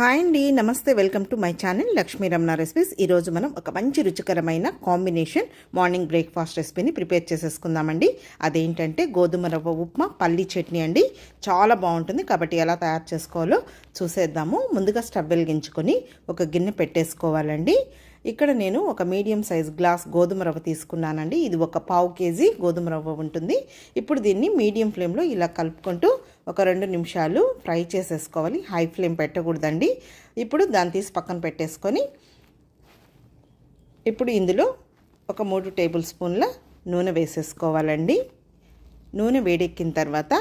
Hi అండి నమస్తే welcome to my channel Lakshmi Ramana recipes. ఈరోజు మనం ఒక మంచి రుచికరమైన కాంబినేషన్ మార్నింగ్ బ్రేక్ఫాస్ట్ రెసిపీని ప్రిపేర్ చేసేసుకుందామండి. అదేంటంటే గోధుమ రవ్వ ఉప్మా పల్లి చట్నీ అండి. చాలా బాగుంటుంది. కాబట్టి ఎలా తయారు చేసుకోవాలో చూసేద్దాము. ముందుగా స్టవ్ వెలిగించుకొని ఒక గిన్నె పెట్టేసుకోవాలండి. ఇక్కడ నేను ఒక మీడియం సైజ్ గ్లాస్ గోధుమ రవ్వ తీసుకున్నానండి. ఇది ఒక పావు కేజీ గోధుమ రవ్వ ఉంటుంది. ఇప్పుడు దీన్ని మీడియం ఫ్లేమ్లో ఇలా కలుపుకుంటూ ఒక రెండు నిమిషాలు ఫ్రై చేసేసుకోవాలి. హై ఫ్లేమ్ పెట్టకూడదండి. ఇప్పుడు దాన్ని తీసి పక్కన పెట్టేసుకొని ఇప్పుడు ఇందులో ఒక మూడు టేబుల్ స్పూన్ల నూనె వేసేసుకోవాలండి. నూనె వేడెక్కిన తర్వాత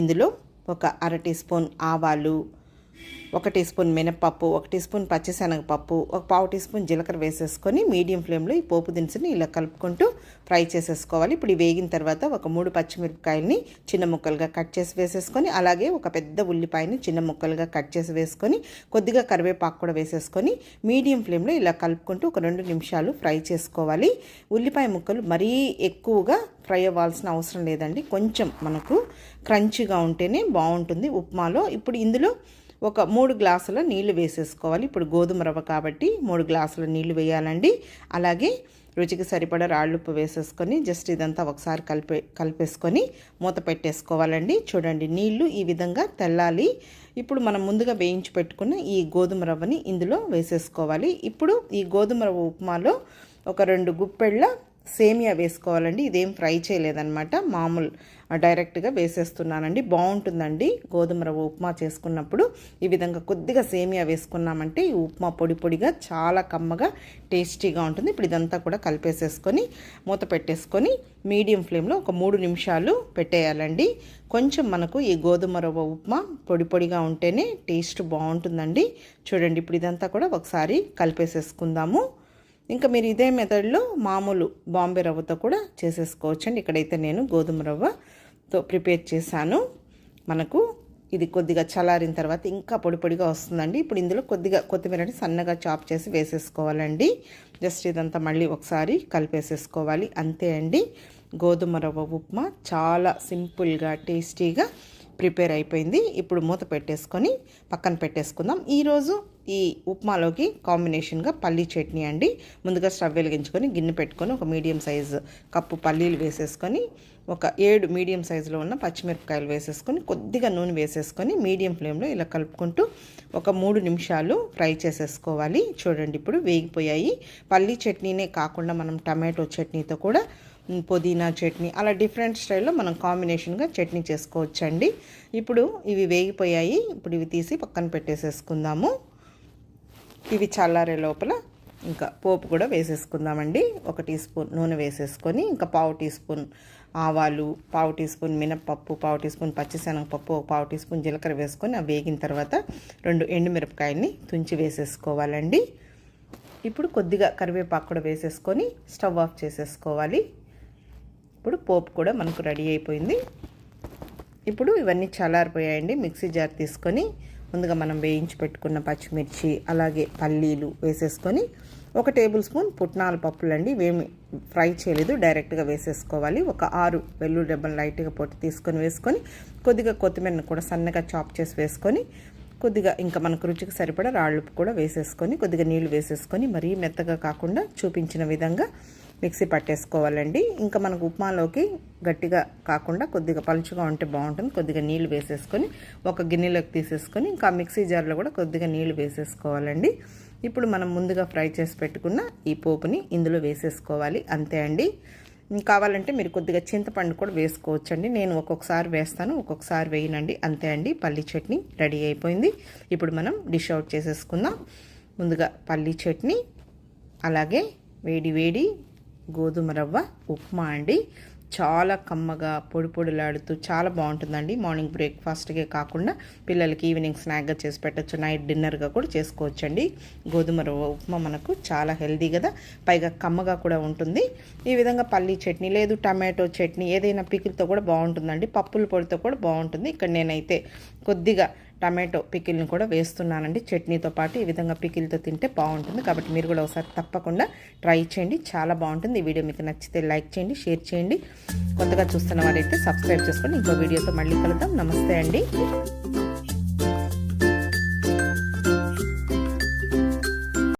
ఇందులో ఒక అర టీ స్పూన్ ఆవాలు ఒక టీ స్పూన్ మినప్పప్పు ఒక టీ స్పూన్ పచ్చిశనగపప్పు ఒక పావు టీ స్పూన్ జీలకర్ర వేసేసుకొని మీడియం ఫ్లేమ్లో ఈ పోపు దినుసుని ఇలా కలుపుకుంటూ ఫ్రై చేసేసుకోవాలి. ఇప్పుడు వేగిన తర్వాత ఒక మూడు పచ్చిమిరపకాయలని చిన్న ముక్కలుగా కట్ చేసి వేసేసుకొని అలాగే ఒక పెద్ద ఉల్లిపాయని చిన్న ముక్కలుగా కట్ చేసి వేసుకొని కొద్దిగా కరివేపాకు కూడా వేసేసుకొని మీడియం ఫ్లేమ్లో ఇలా కలుపుకుంటూ ఒక రెండు నిమిషాలు ఫ్రై చేసుకోవాలి. ఉల్లిపాయ ముక్కలు మరీ ఎక్కువగా ఫ్రై అవ్వాల్సిన అవసరం లేదండి. కొంచెం మనకు క్రంచిగా ఉంటేనే బాగుంటుంది. ఉప్మాలో ఇప్పుడు ఇందులో ఒక మూడు గ్లాసుల నీళ్ళు వేసేసుకోవాలి. ఇప్పుడు గోధుమ రవ్వ కాబట్టి మూడు గ్లాసుల నీళ్ళు వేయాలండి. అలాగే రుచికి సరిపడా రాళ్ళుప్పు వేసేసుకొని జస్ట్ ఇదంతా ఒకసారి కలిపే కలిపేసుకొని మూత పెట్టేసుకోవాలండి. చూడండి నీళ్ళు ఈ విధంగా తెల్లాలి. ఇప్పుడు మనం ముందుగా వేయించి పెట్టుకున్న ఈ గోధుమ రవ్వని ఇందులో వేసేసుకోవాలి. ఇప్పుడు ఈ గోధుమ రవ్వ ఉప్మాలో ఒక రెండు గుప్పెళ్ళ సేమియా వేసుకోవాలండి. ఇదేం ఫ్రై చేయలేదన్నమాట. మామూలు డైరెక్ట్గా వేసేస్తున్నానండి. బాగుంటుందండి. గోధుమ రవ్వ ఉప్మా చేసుకున్నప్పుడు ఈ విధంగా కొద్దిగా సేమియా వేసుకున్నామంటే ఈ ఉప్మా పొడి పొడిగా చాలా కమ్మగా టేస్టీగా ఉంటుంది. ఇప్పుడు ఇదంతా కూడా కలిపేసేసుకొని మూత పెట్టేసుకొని మీడియం ఫ్లేమ్లో ఒక మూడు నిమిషాలు పెట్టేయాలండి. కొంచెం మనకు ఈ గోధుమ రవ్వ ఉప్మా పొడి పొడిగా ఉంటేనే టేస్ట్ బాగుంటుందండి. చూడండి ఇప్పుడు ఇదంతా కూడా ఒకసారి కలిపేసేసుకుందాము. ఇంకా మీరు ఇదే మెథడ్లో మామూలు బాంబే రవ్వతో కూడా చేసేసుకోవచ్చండి. ఇక్కడైతే నేను గోధుమ రవ్వతో ప్రిపేర్ చేశాను. మనకు ఇది కొద్దిగా చల్లారిన తర్వాత ఇంకా పొడి పొడిగా వస్తుందండి. ఇప్పుడు ఇందులో కొద్దిగా కొత్తిమీరని సన్నగా చాప్ చేసి వేసేసుకోవాలండి. జస్ట్ ఇదంతా మళ్ళీ ఒకసారి కలిపేసేసుకోవాలి. అంతే అండి. గోధుమ రవ్వ ఉప్మా చాలా సింపుల్గా టేస్టీగా ప్రిపేర్ అయిపోయింది. ఇప్పుడు మూత పెట్టేసుకొని పక్కన పెట్టేసుకుందాం. ఈరోజు ఈ ఉప్మాలోకి కాంబినేషన్గా పల్లీ చట్నీ అండి. ముందుగా స్టవ్ వెలిగించుకొని గిన్నె పెట్టుకొని ఒక మీడియం సైజు కప్పు పల్లీలు వేసేసుకొని ఒక ఏడు మీడియం సైజులో ఉన్న పచ్చిమిరపకాయలు వేసేసుకొని కొద్దిగా నూనె వేసేసుకొని మీడియం ఫ్లేమ్లో ఇలా కలుపుకుంటూ ఒక మూడు నిమిషాలు ఫ్రై చేసేసుకోవాలి. చూడండి ఇప్పుడు వేగిపోయాయి. పల్లీ చట్నీనే కాకుండా మనం టమాటో చట్నీతో కూడా పుదీనా చట్నీ అలా డిఫరెంట్ స్టైల్లో మనం కాంబినేషన్గా చట్నీ చేసుకోవచ్చండి. ఇప్పుడు ఇవి వేగిపోయాయి. ఇప్పుడు ఇవి తీసి పక్కన పెట్టేసేసుకుందాము. ఇవి చల్లారే లోపల ఇంకా పోపు కూడా వేసేసుకుందామండి. ఒక టీ స్పూన్ నూనె వేసేసుకొని ఇంకా పావు టీ స్పూన్ ఆవాలు పావు టీ స్పూన్ మినప్పప్పు పావు టీ స్పూన్ పచ్చిశనగపప్పు పావు టీ స్పూన్ జీలకర్ర వేసుకొని అవి వేగిన తర్వాత రెండు ఎండుమిరపకాయల్ని తుంచి వేసేసుకోవాలండి. ఇప్పుడు కొద్దిగా కరివేపాకు కూడా వేసేసుకొని స్టవ్ ఆఫ్ చేసేసుకోవాలి. ఇప్పుడు పోపు కూడా మనకు రెడీ అయిపోయింది. ఇప్పుడు ఇవన్నీ చల్లారిపోయాయండి. మిక్సీ జార్ తీసుకొని ముందుగా మనం వేయించి పెట్టుకున్న పచ్చిమిర్చి అలాగే పల్లీలు వేసేసుకొని ఒక టేబుల్ స్పూన్ పుట్నాల పప్పులు అండి ఇవేమి ఫ్రై చేయలేదు డైరెక్ట్గా వేసేసుకోవాలి. ఒక ఆరు వెల్లుల్లి డబ్బలు లైట్గా పొట్టి తీసుకొని వేసుకొని కొద్దిగా కొత్తిమీరను కూడా సన్నగా చాప్ చేసి వేసుకొని కొద్దిగా ఇంకా మనకు రుచికి సరిపడా రాళ్ళు కూడా వేసేసుకొని కొద్దిగా నీళ్ళు వేసేసుకొని మరీ మెత్తగా కాకుండా చూపించిన విధంగా మిక్సీ పట్టేసుకోవాలండి. ఇంకా మనకు ఉప్మాలోకి గట్టిగా కాకుండా కొద్దిగా పలుచుగా ఉంటే బాగుంటుంది. కొద్దిగా నీళ్ళు వేసేసుకొని ఒక గిన్నెలోకి తీసేసుకొని ఇంకా మిక్సీ జార్లో కూడా కొద్దిగా నీళ్ళు వేసేసుకోవాలండి. ఇప్పుడు మనం ముందుగా ఫ్రై చేసి పెట్టుకున్న ఈ పోపుని ఇందులో వేసేసుకోవాలి. అంతే అండి. కావాలంటే మీరు కొద్దిగా చింతపండు కూడా వేసుకోవచ్చండి. నేను ఒక్కొక్కసారి వేస్తాను ఒక్కొక్కసారి వేయనండి. అంతే అండి. పల్లీ చట్నీ రెడీ అయిపోయింది. ఇప్పుడు మనం డిష్ అవుట్ చేసేసుకుందాం. ముందుగా పల్లీ చట్నీ అలాగే వేడి వేడి గోధుమ రవ్వ ఉప్మా అండి. చాలా కమ్మగా పొడి పొడిలాడుతూ చాలా బాగుంటుందండి. మార్నింగ్ బ్రేక్ఫాస్ట్కే కాకుండా పిల్లలకి ఈవినింగ్ స్నాక్గా చేసి పెట్టచ్చు. నైట్ డిన్నర్గా కూడా చేసుకోవచ్చండి. గోధుమ రవ్వ ఉప్మా మనకు చాలా హెల్దీ కదా. పైగా కమ్మగా కూడా ఉంటుంది. ఈ విధంగా పల్లీ చట్నీ లేదు టమాటో చట్నీ ఏదైనా పికిల్తో కూడా బాగుంటుందండి. పప్పుల పొడితో కూడా బాగుంటుంది. ఇక్కడ నేనైతే కొద్దిగా టమాటో పికిల్ని కూడా వేస్తున్నానండి. చట్నీతో పాటు ఈ విధంగా పికిల్తో తింటే బాగుంటుంది. కాబట్టి మీరు కూడా ఒకసారి తప్పకుండా ట్రై చేయండి. చాలా బాగుంటుంది. ఈ వీడియో మీకు నచ్చితే లైక్ చేయండి షేర్ చేయండి. కొత్తగా చూస్తున్న వారైతే సబ్స్క్రైబ్ చేసుకొని ఇంకో వీడియోతో మళ్ళీ కలుద్దాం. నమస్తే అండి.